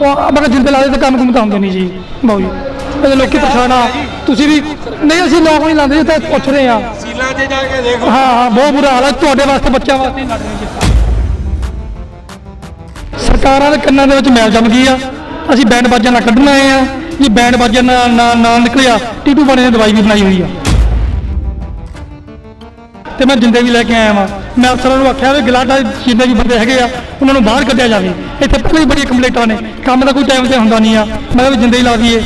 ਉਹ ਮੈਂ ਕਿਹਾ ਜਿੰਦੇ ਲਾਦੇ ਤਾਂ ਕੰਮ ਕੁਮ ਤਾਂ ਹੁੰਦੇ ਨਹੀਂ ਜੀ ਬਾਊ ਜੀ। ਇਹ ਲੋਕੀ ਪਛਾਣਾ। ਤੁਸੀਂ ਵੀ ਨਹੀਂ ਅਸੀਂ ਲੋਕ ਨਹੀਂ ਲਾਉਂਦੇ ਜੀ ਤਾਂ ਪੁੱਛਦੇ ਆ ਸੀਲਾਂ 'ਚ ਜਾ ਕੇ ਦੇਖੋ ਹਾਂ ਹਾਂ ਬਹੁਤ ਬੁਰਾ ਹਾਲ ਹੈ। ਤੁਹਾਡੇ ਵਾਸਤੇ ਬੱਚਿਆਂ ਵਾਸਤੇ ਹੀ ਲੜ ਰਹੇ ਜੀ। ਸਰਕਾਰਾਂ ਦੇ ਕੰਨਾਂ ਦੇ ਵਿੱਚ ਮੈਲ ਜੰਮ ਗਈ ਆ। ਅਸੀਂ ਬੈਂਡ ਬਾਜਾਂ ਨਾਲ ਕੱਢਣ ਆਏ ਆ। ਜੀ ਬੈਂਡ ਬਾਜਾਂ ਨਾਲ ਨਾ ਨਾ ਨਿਕਲਿਆ। ਟੀਟੂ ਬਾਣੇ ਨੇ ਦਵਾਈ ਵੀ ਬਣਾਈ ਹੋਈ ਆ। ਤੇ ਮੈਂ ਜਿੰਦੇ ਵੀ ਲੈ ਕੇ ਆਇਆ ਵਾਂ। ਮੈਂ ਅਫਸਰਾਂ ਨੂੰ ਆਖਿਆ ਵੀ ਗਲਾਡਾ ਜਿੰਨੇ ਵੀ ਬੰਦੇ ਹੈਗੇ ਆ, ਉਹਨਾਂ ਨੂੰ ਬਾਹਰ ਕੱਢਿਆ ਜਾਵੇ। ਇੱਥੇ ਪਹਿਲਾਂ ਹੀ ਬੜੀਆਂ ਕੰਪਲੇਂਟਾਂ ਨੇ। ਕੰਮ ਦਾ ਕੋਈ ਟਾਈਮ ਤੇ ਹੁੰਦਾ ਨਹੀਂ ਆ। ਮੈਂ ਵੀ ਜਿੰਦੇ ਹੀ ਲਾ ਦਈਏ।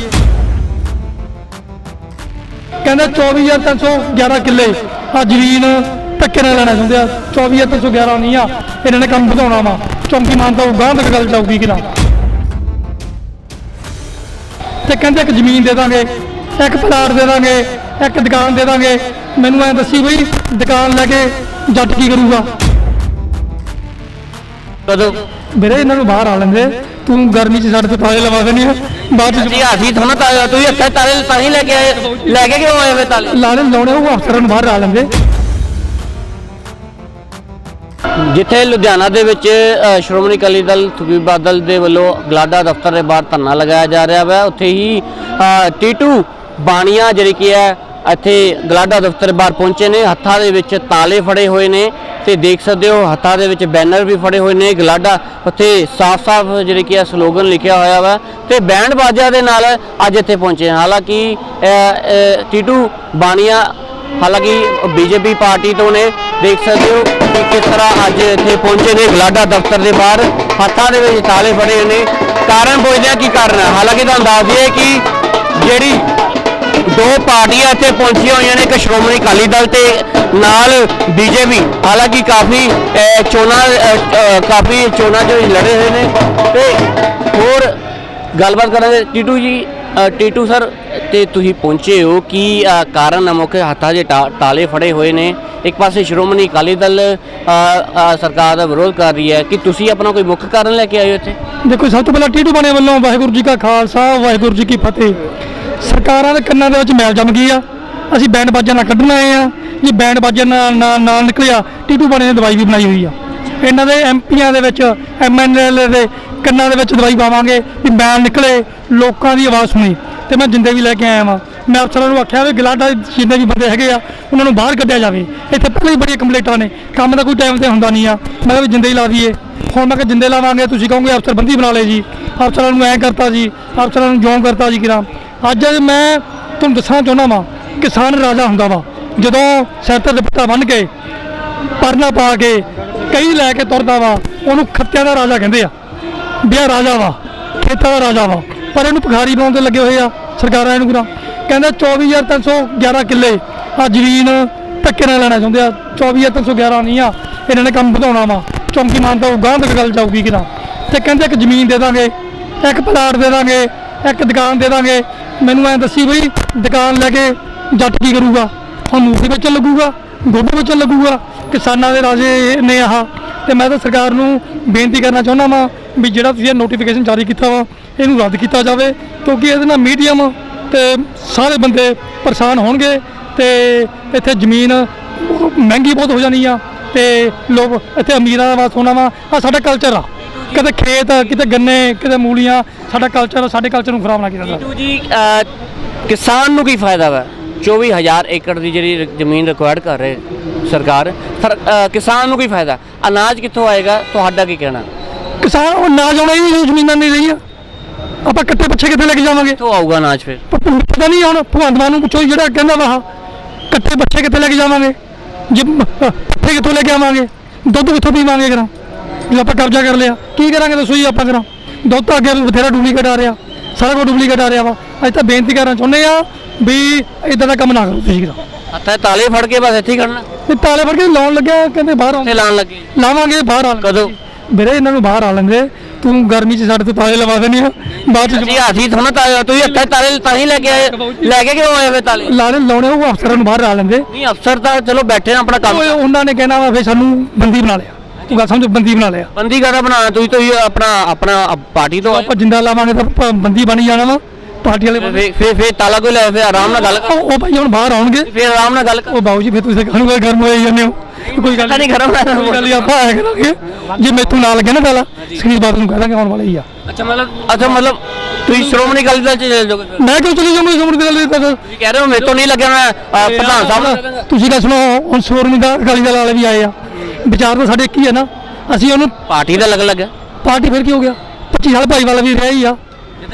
ਕਹਿੰਦੇ 24311 ਕਿੱਲੇ। ਆ ਜ਼ਮੀਨ ਧੱਕੇ ਨਾਲ ਲੈਣਾ ਚਾਹੁੰਦੇ ਆ। 24311 ਨਹੀਂ ਆ। ਇਹਨਾਂ ਨੇ ਕੰਮ ਵਧਾਉਣਾ ਵਾ। ਚੌਂਕੀ ਮੰਨਦਾ ਉਹ ਗਾਂ ਤੱਕ ਗੱਲ ਜਾਊਗੀ ਕਿ ਨਾ। ਤੇ ਕਹਿੰਦੇ ਇੱਕ ਜ਼ਮੀਨ ਦੇ ਦਾਂਗੇ, ਇੱਕ ਪਲਾਟ ਦੇ ਦਾਂਗੇ, ਇੱਕ ਦੁਕਾਨ ਦੇ ਦਾਂਗੇ। ਮੈਨੂੰ ਐ ਦੱਸੀ ਬਈ ਦੁਕਾਨ ਲੈ ਕੇ ਜੱਟ ਕੀ ਕਰੂਗਾ? ਕਦੋਂ? ਵੀਰੇ ਇਹਨਾਂ ਨੂੰ ਬਾਹਰ ਆ ਲੈਂਦੇ। ਤੂੰ ਗਰਮੀ 'ਚ ਸਾਡੇ ਤੇ ਤਾਲੇ ਲਵਾ ਦੇਣੀ ਆ। ਬਾਅਦ 'ਚ ਜੀ ਅਸੀਂ ਥੋੜਾ ਤਾਂ ਤੁਸੀਂ ਇੱਥੇ ਤਾਲੇ ਤਾਂ ਹੀ ਲੈ ਕੇ ਆਏ। ਲੈ ਕੇ ਕਿਉਂ ਆਏ ਵੇ ਤਾਲੇ ਲਾਣੇ ਲਾਉਣੇ ਉਹ ਅਫਸਰਾਂ ਨੂੰ ਬਾਹਰ ਆ ਲੈਂਦੇ। ਜਿੱਥੇ ਲੁਧਿਆਣਾ ਦੇ ਵਿੱਚ ਸ਼੍ਰੋਮਣੀ ਅਕਾਲੀ ਦਲ ਸੁਖਬੀਰ ਬਾਦਲ ਦੇ ਵੱਲੋਂ ਗਲਾਡਾ ਦਫ਼ਤਰ ਦੇ ਬਾਹਰ ਧਰਨਾ ਲਗਾਇਆ ਜਾ ਰਿਹਾ ਹੈ ਉੱਥੇ ਹੀ ਟੀਟੂ ਬਾਣੀਆਂ ਜਿਹੜੀ ਕੀ ਹੈ ਇੱਥੇ ਗਲਾਡਾ ਦਫ਼ਤਰ ਬਾਹਰ ਪਹੁੰਚੇ ਨੇ। ਹੱਥਾਂ ਦੇ ਵਿੱਚ ਤਾਲੇ ਫੜੇ ਹੋਏ ਨੇ ਤੇ ਦੇਖ ਸਕਦੇ ਹੋ ਹੱਥਾਂ ਦੇ ਵਿੱਚ ਬੈਨਰ ਵੀ ਫੜੇ ਹੋਏ ਨੇ। ਗਲਾਡਾ ਉੱਥੇ ਸਾਫ਼-ਸਾਫ਼ ਜਿਹੜੇ ਕਿ ਆ ਸਲੋਗਨ ਲਿਖਿਆ ਹੋਇਆ ਵਾ ਤੇ ਬੈਂਡ ਬਾਜਾ ਦੇ ਨਾਲ ਅੱਜ ਇੱਥੇ ਪਹੁੰਚੇ ਹਾਲਾਂਕਿ ਅ, ਅ, ਟੀਟੂ ਬਾਣੀਆਂ ਹਾਲਾਂਕਿ ਬੀਜੇਪੀ ਪਾਰਟੀ ਤੋਂ ਨੇ। ਦੇਖ ਸਕਦੇ ਹੋ ਕਿ ਕਿਸ ਤਰ੍ਹਾਂ ਅੱਜ ਇੱਥੇ ਪਹੁੰਚੇ ਨੇ ਗਲਾਡਾ ਦਫ਼ਤਰ ਦੇ ਬਾਹਰ। ਹੱਥਾਂ ਦੇ ਵਿੱਚ ਤਾਲੇ ਫੜੇ ਹੋਏ ਨੇ। ਕਾਰਨ ਪੁੱਛਦੇ ਆ ਕੀ ਕਾਰਨ ਹਾਲਾਂਕਿ ਤੁਹਾਨੂੰ ਦੱਸ ਦਈਏ ਕਿ ਜਿਹੜੀ ਦੋ ਪਾਰਟੀਆਂ ਇੱਥੇ ਪਹੁੰਚੀਆਂ ਹੋਈਆਂ ਨੇ, ਇੱਕ ਸ਼੍ਰੋਮਣੀ ਅਕਾਲੀ ਦਲ ਤੇ ਨਾਲ ਬੀਜੇਪੀ। ਹਾਲਾਂਕਿ ਕਾਫੀ ਚੋਣਾਂ ਕਾਫੀ ਚੋਣਾਂ ਜੋ ਲੜੇ ਹੋਏ ਨੇ। ਤੇ ਹੋਰ ਗੱਲਬਾਤ ਕਰਾਂਗੇ। ਟੀਟੂ ਜੀ ਟੀਟੂ ਸਰ ਤੇ ਤੁਸੀਂ ਪਹੁੰਚੇ ਹੋ ਕੀ ਕਾਰਨ ਹੈ ਮੌਕੇ ਹੱਥਾਂ 'ਚ ਟਾ- ਤਾਲੇ ਫੜੇ ਹੋਏ ਨੇ। ਇੱਕ ਪਾਸੇ ਸ਼੍ਰੋਮਣੀ ਅਕਾਲੀ ਦਲ ਸਰਕਾਰ ਦਾ ਵਿਰੋਧ ਕਰ ਰਹੀ ਹੈ। ਕਿ ਤੁਸੀਂ ਆਪਣਾ ਕੋਈ ਮੁੱਖ ਕਾਰਨ ਲੈ ਕੇ ਆਏ ਹੋ ਇੱਥੇ? ਦੇਖੋ, ਸਭ ਤੋਂ ਪਹਿਲਾਂ ਟੀਟੂ ਬਣੇ ਵੱਲੋਂ ਵਾਹਿਗੁਰੂ ਜੀ ਕਾ ਖਾਲਸਾ, ਵਾਹਿਗੁਰੂ ਜੀ ਕੀ ਫਤਿਹ। ਸਰਕਾਰਾਂ ਦੇ ਕੰਨਾਂ ਦੇ ਵਿੱਚ ਮੈਲ ਜੰਮ ਗਈ ਆ। ਅਸੀਂ ਬੈਂਡ ਬਾਜਾਂ ਨਾਲ ਕੱਢਣ ਆਏ ਆ। ਜੇ ਬੈਂਡ ਬਾਜਾਂ ਨਾਲ ਨਾ ਨਿਕਲਿਆ, ਟੀਟੂ ਬਣੇ ਨੇ ਦਵਾਈ ਵੀ ਬਣਾਈ ਹੋਈ ਆ। ਇਹਨਾਂ ਦੇ ਐਮਪੀਆਂ ਦੇ ਵਿੱਚ ਐਮਐਨਐਲ ਦੇ ਕੰਨਾਂ ਦੇ ਵਿੱਚ ਦਵਾਈ ਪਾਵਾਂਗੇ ਵੀ ਮੈਲ ਨਿਕਲੇ, ਲੋਕਾਂ ਦੀ ਆਵਾਜ਼ ਸੁਣੀ। ਤੇ ਮੈਂ ਜਿੰਦੇ ਵੀ ਲੈ ਕੇ ਆਇਆ ਵਾਂ। ਮੈਂ ਅਫਸਰਾਂ ਨੂੰ ਆਖਿਆ ਵੀ ਗਲਾਡਾ ਜਿੰਨੇ ਵੀ ਬੰਦੇ ਹੈਗੇ ਆ, ਉਹਨਾਂ ਨੂੰ ਬਾਹਰ ਕੱਢਿਆ ਜਾਵੇ। ਇੱਥੇ ਪਹਿਲਾਂ ਹੀ ਬੜੀਆਂ ਕੰਪਲੇਂਟਾਂ ਨੇ। ਕੰਮ ਦਾ ਕੋਈ ਟਾਈਮ ਤੇ ਹੁੰਦਾ ਨਹੀਂ ਆ। ਮੈਂ ਕਿਹਾ ਵੀ ਜਿੰਦੇ ਹੀ ਲਾ ਦਈਏ। ਹੁਣ ਮੈਂ ਕਿਹਾ ਜਿੰਦੇ ਲਾਵਾਂਗੇ, ਤੁਸੀਂ ਕਹੋਗੇ ਅਫਸਰ ਬੰਦੀ ਬਣਾ ਲਏ ਜੀ। ਅਫਸਰਾਂ ਨੂੰ ਐਂ ਕਰਤਾ ਜੀ, ਅਫਸਰਾਂ ਨੂੰ ਜਿਉਂ ਕਰਤਾ ਜੀ ਕਿਰਾਂ। ਅੱਜ ਮੈਂ ਤੁਹਾਨੂੰ ਦੱਸਣਾ ਚਾਹੁੰਦਾ ਵਾਂ, ਕਿਸਾਨ ਰਾਜਾ ਹੁੰਦਾ ਵਾ, ਜਦੋਂ ਸਿਰ ਤੇ ਦੁਪੱਟਾ ਬੰਨ੍ਹ ਕੇ ਪਰਨਾ ਪਾ ਕੇ ਕਈ ਲੈ ਕੇ ਤੁਰਦਾ ਵਾ, ਉਹਨੂੰ ਖੱਤਿਆਂ ਦਾ ਰਾਜਾ ਕਹਿੰਦੇ ਆ। ਵੀ ਰਾਜਾ ਵਾ, ਖੇਤਾਂ ਦਾ ਰਾਜਾ ਵਾ, ਪਰ ਇਹਨੂੰ ਭਖਾਰੀ ਬਣਾਉਣ ਤੇ ਲੱਗੇ ਹੋਏ ਆ ਸਰਕਾਰਾਂ ਇਹਨੂੰ ਗੁਰਾ ਕਹਿੰਦੇ 24311 ਕਿੱਲੇ ਆ ਜ਼ਮੀਨ ਧੱਕੇ ਨਾਲ ਲੈਣਾ ਚਾਹੁੰਦੇ ਆ। 24311 ਨਹੀਂ ਆ, ਇਹਨਾਂ ਨੇ ਕੰਮ ਵਧਾਉਣਾ ਵਾ। ਚੌਂਕੀ ਮਾਨਤਾ ਉਹ ਗਾਂਹ ਤੱਕ ਗੱਲ ਜਾਊਗੀ ਕਿਰਾਂ ਤੇ ਕਹਿੰਦੇ ਇੱਕ ਜ਼ਮੀਨ ਦੇ ਦਾਂਗੇ, ਇੱਕ ਪਲਾਟ ਦੇ ਦਾਂਗੇ, ਇੱਕ ਦੁਕਾਨ ਦੇ ਦਾਂਗੇ ਮੈਨੂੰ ਐਂ ਦੱਸੀ ਬਈ, ਦੁਕਾਨ ਲੈ ਕੇ ਜੱਟ ਕੀ ਕਰੂਗਾ? ਹੁਣ ਮੂੰਗੀ ਵੇਚਣ ਲੱਗੂਗਾ, ਗੋਭੀ ਵੇਚਣ ਲੱਗੂਗਾ, ਕਿਸਾਨਾਂ ਦੇ ਰਾਜੇ ਨੇ ਆਹ। ਤੇ ਮੈਂ ਤਾਂ ਸਰਕਾਰ ਨੂੰ ਬੇਨਤੀ ਕਰਨਾ ਚਾਹੁੰਦਾ ਵਾਂ ਵੀ ਜਿਹੜਾ ਤੁਸੀਂ ਇਹ ਨੋਟੀਫਿਕੇਸ਼ਨ ਜਾਰੀ ਕੀਤਾ ਵਾ, ਇਹਨੂੰ ਰੱਦ ਕੀਤਾ ਜਾਵੇ, ਕਿਉਂਕਿ ਇਹਦੇ ਨਾਲ ਮੀਡੀਅਮ ਤੇ ਸਾਰੇ ਬੰਦੇ ਪਰੇਸ਼ਾਨ ਹੋਣਗੇ ਤੇ ਇੱਥੇ ਜ਼ਮੀਨ ਮਹਿੰਗੀ ਬਹੁਤ ਹੋ ਜਾਣੀ ਆ ਤੇ ਲੋਕ ਇੱਥੇ ਅਮੀਰਾਂ ਦਾ ਵਾਸ ਹੋਣਾ ਵਾ। ਆ ਸਾਡਾ ਕਲਚਰ ਆ। ਕਿਤੇ ਖੇਤ, ਕਿਤੇ ਗੰਨੇ, ਕਿਤੇ ਮੂਲੀਆਂ ਸਾਡਾ ਕਲਚਰ ਸਾਡੇ ਕਲਚਰ ਨੂੰ ਖਰਾਬ ਨਾ ਕੀਤਾ ਜਾਵੇ। ਜੀ ਕਿਸਾਨ ਨੂੰ ਕੀ ਫਾਇਦਾ ਵਾ? 24000 ਏਕੜ ਦੀ ਜਿਹੜੀ ਜ਼ਮੀਨ ਰਿਕੁਆਇਰਡ ਕਰ ਰਹੇ ਸਰਕਾਰ ਸਰ ਕਿਸਾਨ ਨੂੰ ਕੀ ਫਾਇਦਾ? ਅਨਾਜ ਕਿੱਥੋਂ ਆਏਗਾ? ਤੁਹਾਡਾ ਕੀ ਕਹਿਣਾ? ਕਿਸਾਨ ਉਹ ਨਾ ਜਾਣਾ ਹੀ ਨਹੀਂ ਜ਼ਮੀਨਾਂ ਨਹੀਂ ਰਹੀਆਂ। ਆਪਾਂ ਕੱਟੇ ਪਿੱਛੇ ਕਿੱਥੇ ਲੈ ਕੇ ਜਾਵਾਂਗੇ? ਕਿੱਥੋਂ ਆਊਗਾ ਅਨਾਜ ਫਿਰ? ਪ- ਪ- ਪਤਾ ਨਹੀਂ ਹੁਣ ਭਗਵੰਤ ਮਾਨ ਨੂੰ ਪੁੱਛੋ ਜਿਹੜਾ ਕਹਿੰਦਾ ਵਾ ਆਹ, ਕੱਟੇ ਬੱਚੇ ਕਿੱਥੇ ਲੈ ਕੇ ਜਾਵਾਂਗੇ? ਜੇ ਮ- ਅਹ, ਪੱਠੇ ਕਿੱਥੋਂ ਲੈ ਕੇ ਆਵਾਂਗੇ? ਦੁੱਧ ਕਿੱਥੋਂ ਪੀਵਾਂਗੇ ਕਰਾਂ ਜੇ ਆਪਾਂ ਕਬਜ਼ਾ ਕਰ ਲਿਆ ਕੀ ਕਰਾਂਗੇ ਦੱਸੋ ਜੀ ਆਪਾਂ ਕਰਾਂ ਦੁੱਧ ਅੱਗੇ ਬਥੇਰਾ ਡੁਪਲੀਕੇਟ ਆ ਰਿਹਾ ਸਾਰਾ ਕੁਝ ਡੁਪਲੀਕੇਟ ਆ ਰਿਹਾ ਵਾ। ਅੱਜ ਤਾਂ ਬੇਨਤੀ ਕਰਨਾ ਚਾਹੁੰਦੇ ਆ ਵੀ ਇਦਾਂ ਦਾ ਕੰਮ ਨਾ ਕਰੋ ਤੁਸੀਂ ਕਰਾਂ ਹੱਥਾਂ 'ਚ ਤਾਲੇ ਫੜ ਕੇ ਬਸ ਇੱਥੇ ਹੀ ਕਰਨਾ। ਤੇ ਤਾਲੇ ਫੜ ਕੇ ਲਾਉਣ ਲੱਗਿਆ ਕਹਿੰਦੇ ਬਾਹਰ ਇੱਥੇ ਲਾਣ ਲੱਗੇ। ਲਾਵਾਂਗੇ ਬਾਹਰ ਆ ਕਦੋਂ? ਵੀਰੇ ਇਹਨਾਂ ਨੂੰ ਬਾਹਰ ਆ ਲੈਂਦੇ ਤੂੰ ਗਰਮੀ 'ਚ ਸਾਡੇ ਤੇ ਤਾਲੇ ਲਵਾ ਦੇਣੀ ਆ। ਬਾਅਦ 'ਚ ਜੀ ਅਸੀਂ ਥੋੜਾ ਤਾਂ ਤੁਸੀਂ ਇੱਥੇ ਤਾਲੇ ਤਾਂ ਹੀ ਲੈ ਕੇ ਆਏ। ਲੈ ਕੇ ਕਿਉਂ ਆਏ ਵੇ ਤਾਲੇ? ਲਾਣੇ ਲਾਉਣੇ ਉਹ ਅਫਸਰਾਂ ਨੂੰ ਬਾਹਰ ਆ ਲੈਂਦੇ ਨਹੀਂ ਅਫਸਰ ਤਾਂ ਚਲੋ ਬੈਠੇ ਆਪਣਾ ਕੰਮ। ਉਹ ਉਹਨਾਂ ਨੇ ਕਹਿਣਾ ਵਾ ਫੇ ਸਾਨੂੰ ਬੰਦੀ ਬਣਾ ਲਿਆ। ਤੂੰ ਗੱਲ ਸਮਝ ਬੰਦੀ ਬਣਾ ਲਿਆ। ਬੰਦੀ ਕਰਾ ਬਣਾਉਣਾ ਤੁਸੀਂ ਤੁਸੀਂ ਆਪਣਾ ਆਪਣਾ ਪਾਰਟੀ ਤੋਂ ਆਏ ਆਪਾਂ ਜਿੰਦਾ ਲਾਵਾਂਗੇ ਤਾਂ ਬੰਦੀ ਬਣੀ ਜਾਣਾ ਵਾ ਪਾਰਟੀ ਵਾਲੇ ਬੰਦੇ। ਫੇ ਫੇ ਫੇ ਤਾਲਾ ਕੋਈ ਲੈ ਫੇ ਆਰਾਮ ਨਾਲ ਗੱਲ ਕਰ। ਉਹ ਉਹ ਭਾਈ ਹੁਣ ਬਾਹਰ ਆਉਣਗੇ। ਫੇ ਆਰਾਮ ਨਾਲ ਗੱਲ ਕਰ। ਉਹ ਬਾਊ ਜੀ ਫੇ ਤੁਸੀਂ ਕਾਹਨੂੰ ਗੱਲ ਗਰਮ ਹੋਏ ਜਾਂਦੇ ਹੋ? ਕੋਈ ਗੱਲ ਨਹੀਂ। ਗਰਮ ਹੋਇਆ। ਕੋਈ ਗੱਲ ਨੀ, ਆਪਾਂ ਆਇਆ ਕਰਾਂਗੇ। ਜੇ ਮੈਥੋਂ ਨਾਲ ਲੱਗਿਆ ਨਾ ਪਹਿਲਾਂ ਸੁਖੀਰ ਬਾਦਲ ਨੂੰ ਕਹਿ ਦਾਂਗੇ ਆਉਣ ਵਾਲੇ ਹੀ ਆ। ਅੱਛਾ ਮਤਲਬ ਅੱਛਾ ਮਤਲਬ ਤੁਸੀਂ ਸ਼੍ਰੋਮਣੀ ਅਕਾਲੀ ਦਲ ਚ ਚਲੇ ਜਾਓਗੇ ਫਿਰ? ਮੈਂ ਕਿਉਂ ਚਲੀ ਜਾਵਾਂ ਸਮੁੰਦਰ ਗੱਲ ਤਾਂ ਤੁਸੀਂ ਕਹਿ ਰਹੇ ਹੋ ਮੇਰੇ ਤੋਂ ਨਹੀਂ ਲੱਗਿਆ ਮੈਂ ਅ, ਪ੍ਰਧਾਨ ਸਾਹਿਬ ਨੂੰ ਲੱਗਾਂਗਾ। ਤੁਸੀਂ ਗੱਲ ਸੁਣੋ ਹੁਣ ਸੋਰਮੀ ਦਾ ਅਕਾਲੀ ਦਲ ਵਾਲੇ ਵੀ ਆਏ ਆ। ਵਿਚਾਰ ਤਾਂ ਸਾਡੇ ਇੱਕ ਹੀ ਹੈ ਨਾ। ਅਸੀਂ ਉਹਨੂੰ ਪਾਰਟੀ ਦਾ ਅਲੱਗ ਅਲੱਗ ਹੈ। ਪਾਰਟੀ ਫਿਰ ਕੀ ਹੋ ਗਿਆ? 25 ਸਾਲ ਭਾਈ ਵਾਲਾ ਵੀ ਰਿਹਾ ਹੀ ਆ।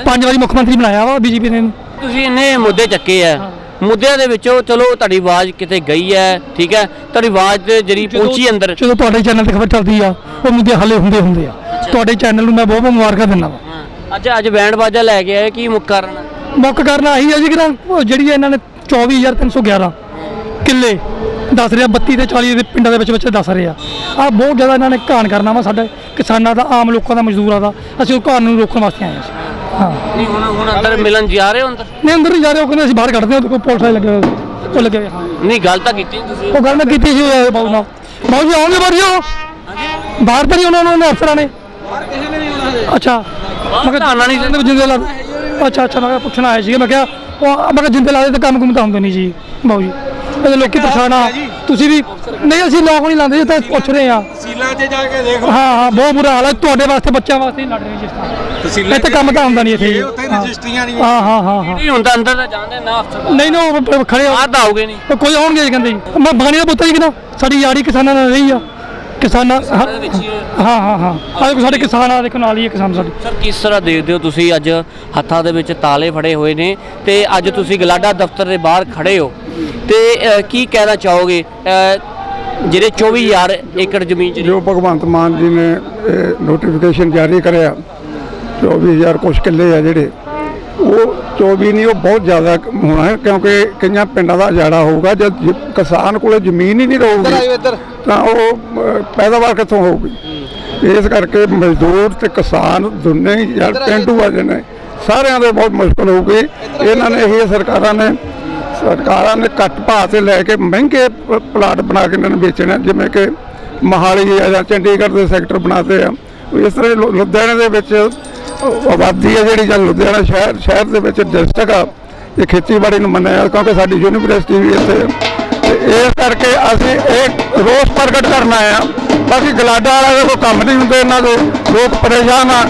ਪੰਜ ਵਾਰੀ ਮੁੱਖ ਮੰਤਰੀ ਬਣਾਇਆ ਵਾ ਬੀਜੇਪੀ ਨੇ ਇਹਨੂੰ। ਤੁਸੀਂ ਇੰਨੇ ਮੁੱਦੇ ਚੱਕੇ ਆ। ਮੁੱਦਿਆਂ ਦੇ ਵਿੱਚੋਂ ਚਲੋ ਤੁਹਾਡੀ ਆਵਾਜ਼ ਕਿਤੇ ਗਈ ਹੈ ਠੀਕ ਹੈ? ਤੁਹਾਡੀ ਆਵਾਜ਼ ਤੇ ਜਿਹੜੀ ਪਹੁੰਚੀ ਅੰਦਰ। ਜਦੋਂ ਤੁਹਾਡੇ ਚੈਨਲ ਤੇ ਖਬਰ ਚੱਲਦੀ ਆ ਉਹ ਮੁੱਦੇ ਹੱਲੇ ਹੁੰਦੇ ਹੁੰਦੇ ਆ। ਤੁਹਾਡੇ ਚੈਨਲ ਨੂੰ ਮੈਂ ਬਹੁਤ ਬਹੁਤ ਮੁਬਾਰਕਾਂ ਦਿੰਦਾ ਵਾ। ਅੱਜ ਅੱਜ ਬੈਂਡ ਬਾਜਾ ਲੈ ਕੇ ਆਏ ਕੀ ਮੁੱਖ ਕਾਰਨ? ਹੈ? ਮੁੱਖ ਕਾਰਨ ਆਹੀ ਹੈ ਜੀ ਕਿ ਨਾ ਉਹ ਜਿਹੜੀ ਇਹਨਾਂ ਨੇ 24311 ਕਿੱਲੇ ਦੱਸ ਰਿਹਾ 32 ਤੇ 40 ਦੇ ਪਿੰਡਾਂ ਦੇ ਵਿੱਚ ਵਿੱਚ ਦੱਸ ਰਹੇ। ਆ ਆ ਬਹੁਤ ਜ਼ਿਆਦਾ ਇਹਨਾਂ ਨੇ ਘਾਣ ਕਰਨਾ ਵਾ ਸਾਡੇ ਕਿਸਾਨਾਂ ਦਾ ਆਮ ਲੋਕਾਂ ਦਾ ਮਜ਼ਦੂਰਾਂ ਦਾ। ਅਸੀਂ ਉਹ ਘਾਣ ਨੂੰ ਰੋਕਣ ਵਾਸਤੇ ਆਏ ਹਾਂ ਹਾਂ। ਨਹੀਂ ਹੁਣ ਹੁਣ ਅੰਦਰ ਮਿਲਣ ਜਾ ਰਹੇ ਹੋ ਅੰਦਰ? ਨਹੀਂ ਅੰਦਰ ਨਹੀਂ ਜਾ ਰਹੇ ਉਹ ਕਹਿੰਦੇ ਅਸੀਂ ਬਾਹਰ ਕੱਢਦੇ ਹਾਂ ਕੋਲ ਪੁਲਿਸ ਵਾਲੇ ਲੱਗੇ ਹੋਏ ਉਹ ਲੱਗੇ ਹੋਏ, ਹਾਂ। ਨਹੀਂ ਗੱਲ ਤਾਂ ਕੀਤੀ ਤੁਸੀਂ। ਉਹ ਗੱਲ ਮੈਂ ਕੀਤੀ ਸੀ ਉਹ ਬਾਬੂ ਨਾਲ। ਬਾਬੂ ਜੀ ਆਉਣਗੇ ਬਾਹਰ ਜੀ ਉਹ? ਬਾਹਰ ਤਾਂ ਨਹੀਂ ਉਹਨਾਂ ਨੂੰ ਅਫਸਰਾਂ ਨੇ? ਅੱਛਾ। ਮੈਂ ਕਿਹਾ ਧਾਨਾ ਨਹੀਂ ਜਿੰਦੇ ਜਿੰਦੇ ਲਾ ਅੱਛਾ ਅੱਛਾ ਮੈਂ ਕਿਹਾ ਪੁੱਛਣ ਆਇਆ ਸੀ ਮੈਂ ਕਿਹਾ ਉਹ ਮੈਂ ਕਿਹਾ ਜਿੰਦੇ ਲਾ ਦੇ ਤਾਂ ਕੰਮ ਕੁਮ ਤਾਂ ਹੁੰਦੇ ਨਹੀਂ ਜੀ ਬਾਬੂ ਜੀ। ਇਹਦੇ ਲੋਕੀ ਪਛਾਣ। ਆ ਤੁਸੀਂ ਵੀ ਨਹੀਂ ਅਸੀਂ ਲੋਕ ਨਹੀਂ ਲਾਉਂਦੇ ਜੀ ਤਾਂ ਪੁੱਛ ਰਹੇ ਆ ਤਹਿਸੀਲਾਂ 'ਚ ਜਾ ਕੇ ਦੇਖ ਹਾਂ ਹਾਂ ਬਹੁਤ ਬੁਰਾ ਹਾਲ ਹੈ। ਤੁਹਾਡੇ ਵਾਸਤੇ ਬੱਚਿਆਂ ਵਾਸਤੇ ਹੀ ਲੜ ਰਹੇ ਜਿਸ ਤਰ੍ਹਾਂ। ਤਹਿਸੀਲਾਂ ਇੱਥੇ ਕੰਮ ਤਾਂ ਹੁੰਦਾ ਨਹੀਂ ਇੱਥੇ। ਉੱਥੇ। ਰਜਿਸਟਰੀਆਂ ਨਹੀਂ ਹਾਂ ਹਾਂ ਹਾਂ ਹਾਂ। ਨਹੀਂ ਹੁੰਦਾ ਅੰਦਰ ਤਾਂ ਜਾਂਦੇ ਨਾ ਅਫਸਰ ਨਹੀਂ ਨਾ ਉਹ ਖੜੇ ਹੋ ਬਾਹਰ ਤਾਂ ਆਉਗੇ ਨਹੀਂ। ਕੋਈ ਆਉਣਗੇ ਜੀ ਕਹਿੰਦੇ ਜੀ। ਮੈਂ ਬਾਣੀ ਦਾ ਜੀ ਨਾ ਸਾਡੀ ਯਾਰੀ ਕਿਸਾਨਾਂ ਨਾਲ ਰਹੀ ਆ। ਕਿਸਾਨਾਂ ਹਾਂ ਹੀ ਹਾਂ ਸਾਡੇ ਕਿਸਾਨ ਆ ਦੇਖੋ ਨਾਲ ਹੀ ਹੈ ਕਿਸਾਨ ਸਾਡੇ। ਸਰ ਕਿਸ ਤਰ੍ਹਾਂ ਦੇਖਦੇ ਹੋ ਤੁਸੀਂ ਅੱਜ ਹੱਥਾਂ ਦੇ ਵਿੱਚ ਤਾਲੇ ਫੜੇ ਹੋਏ ਨੇ ਤੇ ਅੱਜ ਤੁਸੀਂ ਗਲਾਡਾ ਦਫ਼ਤਰ ਦੇ ਬਾਹਰ ਖੜੇ ਹੋ? ਤੇ ਅ, ਕੀ ਕਹਿਣਾ ਚਾਹੋਗੇ? ਅ, ਜਿਹੜੇ 24000 ਏਕੜ ਜ਼ਮੀਨ ਜਿਹੜੀ ਜੋ ਭਗਵੰਤ ਮਾਨ ਜੀ ਨੇ ਨੋਟੀਫਿਕੇਸ਼ਨ ਜਾਰੀ ਕਰਿਆ 24000 ਕੁਛ ਕਿੱਲੇ ਆ ਜਿਹੜੇ ਉਹ 24 ਨਹੀਂ ਉਹ ਬਹੁਤ ਜ਼ਿਆਦਾ ਹੋਣਾ ਹੈ ਕਿਉਂਕਿ ਕਈਆਂ ਪਿੰਡਾਂ ਦਾ ਉਜਾੜਾ ਹੋਊਗਾ ਜਦ ਜ- ਕਿਸਾਨ ਕੋਲੇ ਜ਼ਮੀਨ ਹੀ ਨਹੀਂ ਰਹੂਗੀ ਤਾਂ ਉਹ ਪੈਦਾਵਾਰ ਕਿੱਥੋਂ ਹੋਊਗੀ? ਇਸ ਕਰਕੇ ਮਜ਼ਦੂਰ ਤੇ ਕਿਸਾਨ ਦੋਨੇ ਹੀ ਯਾਰ ਪਿੰਡੂ ਆ ਜਨੇ ਸਾਰਿਆਂ ਦੇ ਬਹੁਤ ਮੁਸ਼ਕਲ ਹੋਊਗੀ। ਇਹਨਾਂ ਨੇ ਇਹ ਸਰਕਾਰਾਂ ਨੇ ਸਰਕਾਰਾਂ ਨੇ ਘੱਟ ਭਾਅ ਤੇ ਲੈ ਕੇ ਮਹਿੰਗੇ ਪ- ਪਲਾਟ ਬਣਾ ਕੇ ਇਹਨਾਂ ਨੂੰ ਵੇਚਣਾ ਜਿਵੇਂ ਕਿ ਮਹਾਲੀ ਆ ਜਾਂ ਚੰਡੀਗੜ੍ਹ ਦੇ ਸੈਕਟਰ ਬਣਾਤੇ ਆ। ਇਸ ਤਰ੍ਹਾਂ ਲੁਧਿਆਣੇ ਦੇ ਵਿੱਚ ਆਬਾਦੀ ਹੈ ਜਿਹੜੀ ਜਾਂ ਲੁਧਿਆਣਾ ਸ਼ਹਿਰ ਸ਼ਹਿਰ ਦੇ ਵਿੱਚ ਡਿਸਟ੍ਰਿਕਟ ਆ, ਇਹ ਖੇਤੀਬਾੜੀ ਨੂੰ ਮੰਨਿਆ ਕਿਉਂਕਿ ਸਾਡੀ ਯੂਨੀਵਰਸਿਟੀ ਵੀ ਇੱਥੇ ਆ। ਤੇ ਇਸ ਕਰਕੇ ਅਸੀਂ ਇਹ ਰੋਸ ਪ੍ਰਗਟ ਕਰਨ ਆਏ ਆ। ਬਾਕੀ ਗਲਾਡਾ ਵਾਲਾ ਦੇ ਕੋਈ ਕੰਮ ਨਹੀਂ ਹੁੰਦੇ, ਇਹਨਾਂ ਦੇ ਲੋਕ ਪਰੇਸ਼ਾਨ ਆ।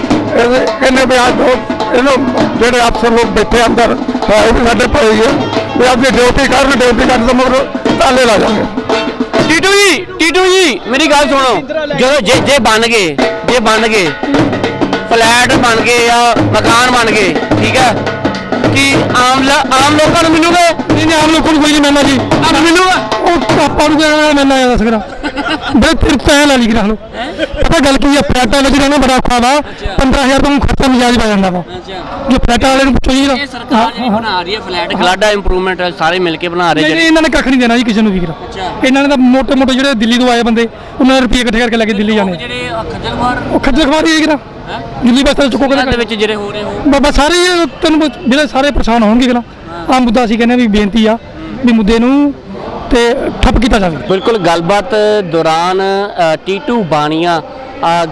ਕਹਿੰਦੇ ਵੀ ਅੱਜ ਲੋਕ ਇਹਨੂੰ ਜਿਹੜੇ ਅਫਸਰ ਲੋਕ ਬੈਠੇ ਅੰਦਰ ਇਹ ਵੀ ਸਾਡੇ ਭਾਈ ਆ। ਵੀ ਆਪਣੀ ਡਿਊਟੀ ਕਰਨ ਡਿਊਟੀ ਕਰਨ ਤੋਂ ਮਗਰ ਤਾਲੇ ਲਾ ਜਾਣਗੇ। ਟੀਟੂ ਜੀ ਟੀਟੂ ਜੀ, ਮੇਰੀ ਗੱਲ ਸੁਣੋ। ਜਦੋਂ ਜੇ ਜੇ ਬਣ ਗਏ, ਜੇ ਬਣ ਗਏ, ਫਲੈਟ ਬਣ ਗਏ ਜਾਂ ਮਕਾਨ ਬਣ ਗਏ, ਠੀਕ ਹੈ? ਕਿ ਆਮ ਲ- ਆਮ ਲੋਕਾਂ ਨੂੰ ਮਿਲੂਗੇ? ਨਹੀਂ ਨਹੀਂ ਆਮ ਲੋਕਾਂ ਨੂੰ ਕੋਈ ਨਹੀਂ ਮਿਲਣਾ ਜੀ। ਆਪ ਮਿਲੂਗਾ? ਉਹ ਆਪਾਂ ਨੂੰ ਕਿਹੜਾ ਮਿਲਣਾ ਜਾਂਦਾ ਸਕਰਾ ਬਈ ਫਿਰ ਤੈਂ ਲਾ ਲਈ ਕਰਾਂ ਨੂੰ। ਪਤਾ ਗੱਲ ਕੀ ਆ ਫਲੈਟਾਂ ਵਿੱਚ ਰਹਿਣਾ ਬੜਾ ਔਖਾ ਵਾ। 15000 ਤੋਂ ਖਰਚਾ ਮਿਜਾਜ ਪੈ ਜਾਂਦਾ ਵਾ। ਜੋ ਫਲੈਟਾਂ ਵਾਲੇ ਨੂੰ ਪੁੱਛੋ ਜੀ ਇਹ ਸਰਕਾਰ ਜਿਹੜੀ ਬਣਾ ਰਹੀ ਹੈ ਫਲੈਟ ਗਲਾਡਾ ਇੰਪਰੂਵਮੈਂਟ ਸਾਰੇ ਮਿਲ ਕੇ ਬਣਾ ਰਹੇ ਨਹੀਂ, ਜਿਹੜੇ ਇਹਨਾਂ ਨੇ ਕੱਖ ਨਹੀਂ ਦੇਣਾ ਜੀ ਕਿਸੇ ਨੂੰ ਵੀ ਕਰਾ ਅੱਛਾ। ਇਹਨਾਂ ਨੇ ਤਾਂ ਮੋਟੇ ਮੋਟੇ ਜਿਹੜੇ ਦਿੱਲੀ ਤੋਂ ਆਏ ਬੰਦੇ ਉਹਨਾਂ ਨੇ ਰੁਪਏ ਇਕੱਠੇ ਕਰਕੇ ਲੈ ਕੇ ਦਿੱਲੀ ਜਾਣੇ। ਜਿਹੜੇ ਖੱਜਲ ਖਵਾਰ ਉਹ ਖੱਜਲ ਖਵਾਰੀ ਹੈ ਕਿਰਾ ਦਿੱਲੀ ਬਸ ਚੁੱਕੋ ਦੇ ਵਿੱਚ ਜਿਹੜੇ ਹੋ ਰਹੇ ਹੋ। ਬਾਬਾ ਸਾਰੇ ਹੀ ਤੈਨੂੰ ਜਿਹੜੇ ਸਾਰੇ ਪਰੇਸ਼ਾਨ ਹੋਣਗੇ ਕਿਰਾ ਆ ਮੁੱਦਾ ਅਸੀਂ ਕਹਿੰਦੇ ਵੀ ਬੇਨਤੀ ਆ ਵੀ ਮੁੱਦੇ ਨੂੰ ਤੇ ਠੱਪ ਕੀਤਾ ਜਾਵੇ। ਬਿਲਕੁਲ ਗੱਲਬਾਤ ਦੌਰਾਨ ਟੀਟੂ ਬਾਣੀਆਂ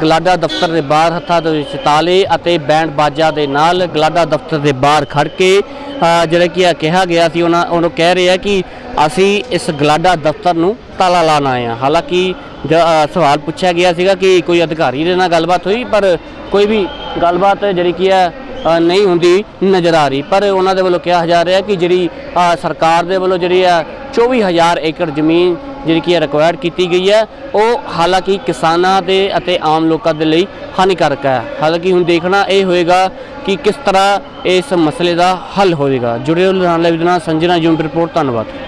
ਗਲਾਡਾ ਦਫ਼ਤਰ ਦੇ ਬਾਹਰ ਹੱਥਾਂ ਦੇ ਵਿੱਚ ਤਾਲੇ ਅਤੇ ਬੈਂਡ ਬਾਜਾ ਦੇ ਨਾਲ ਗਲਾਡਾ ਦਫ਼ਤਰ ਦੇ ਬਾਹਰ ਖੜ ਕੇ ਜਿਹੜਾ ਕਿ ਇਹ ਕਿਹਾ ਗਿਆ ਸੀ, ਉਹਨਾਂ, ਉਹਨੂੰ ਕਹਿ ਰਹੇ ਆ ਕਿ ਅਸੀਂ ਇਸ ਗਲਾਡਾ ਦਫ਼ਤਰ ਨੂੰ ਤਾਲਾ ਲਾਣ ਆਏ ਹਾਂ। ਹਾਲਾਂਕਿ ਸਵਾਲ ਪੁੱਛਿਆ ਗਿਆ ਸੀਗਾ ਕਿ ਕੋਈ ਅਧਿਕਾਰੀ ਦੇ ਨਾਲ ਗੱਲਬਾਤ ਹੋਈ, ਪਰ ਕੋਈ ਵੀ ਗੱਲਬਾਤ ਜਿਹੜੀ ਕੀ ਹੈ ਨਹੀਂ ਹੁੰਦੀ ਨਜ਼ਰ ਆ ਰਹੀ। ਪਰ ਉਹਨਾਂ ਦੇ ਵੱਲੋਂ ਕਿਹਾ ਜਾ ਰਿਹਾ ਕਿ ਜਿਹੜੀ ਸਰਕਾਰ ਦੇ ਵੱਲੋਂ ਜਿਹੜੀ ਆ 24000 ਏਕੜ ਜ਼ਮੀਨ ਜਿਹੜੀ ਕੀ ਰਿਕੁਆਇਰ ਕੀਤੀ ਗਈ ਹੈ, ਉਹ ਹਾਲਾਂਕਿ ਕਿਸਾਨਾਂ ਦੇ ਅਤੇ ਆਮ ਲੋਕਾਂ ਦੇ ਲਈ ਹਾਨੀਕਾਰਕ ਹੈ। ਹਾਲਾਂਕਿ ਹੁਣ ਦੇਖਣਾ ਇਹ ਹੋਏਗਾ ਕਿ ਕਿਸ ਤਰ੍ਹਾਂ ਇਸ ਮਸਲੇ ਦਾ ਹੱਲ ਹੋਵੇਗਾ। ਜੁੜੇ ਰਹੋ ਲੁਧਿਆਣਾ ਸੰਜਨਾ ਜੂਮ ਰਿਪੋਰਟ, ਧੰਨਵਾਦ।